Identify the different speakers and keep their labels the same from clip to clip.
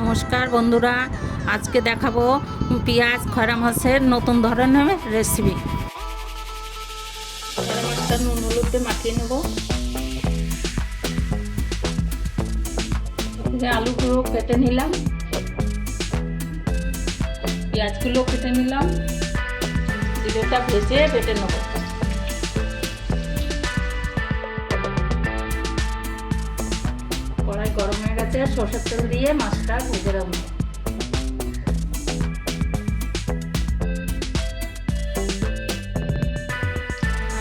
Speaker 1: নমস্কার বন্ধুরা, আজকে দেখাবো পেঁয়াজ খয়রা মাছের নতুন ধরনের রেসিপি মাছটা নুন মাখিয়ে আলুগুলো কেটে নিলাম। পেঁয়াজগুলো কেটে নিলাম। জিরেটা ভেজে বেটে নেব। কড়াই গরম হয়ে গেছে, আর সর্ষের তেল দিয়ে মাছটা ভেজে রাখব।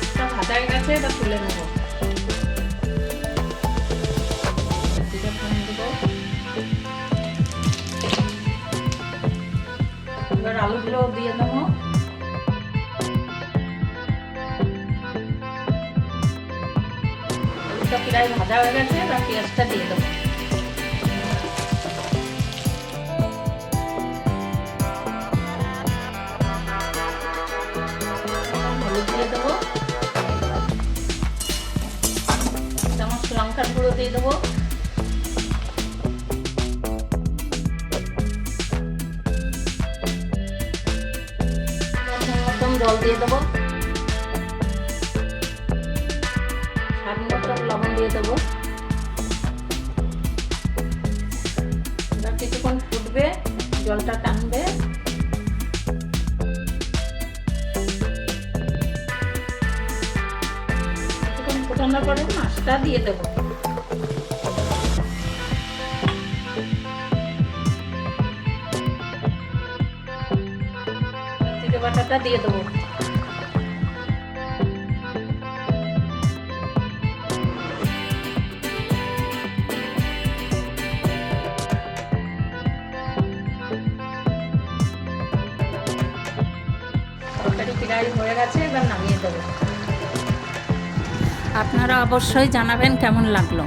Speaker 1: মাছটা হয়ে গেছে তুলে নেব। এবার আলুগুলো দিয়ে দেবো। আলুটা প্রায় ভাজা হয়ে গেছে এবার পেঁয়াজটা দিয়ে দেবো। হলুদ দিয়ে দেবো। চামচ লঙ্কার গুঁড়ো দিয়ে দেবো। জল দিয়ে দেবো। লবণ দিয়ে দেবো। এবার কিছুক্ষণ ফুটবে, জলটা টানবে। কিছুক্ষণ ফোটানোর পরে মাছটা দিয়ে দেবো। বাটাটা দিয়ে দেবো। প্রায় হয়ে গেছে এবার নামিয়ে দেবো। আপনারা অবশ্যই জানাবেন কেমন লাগল।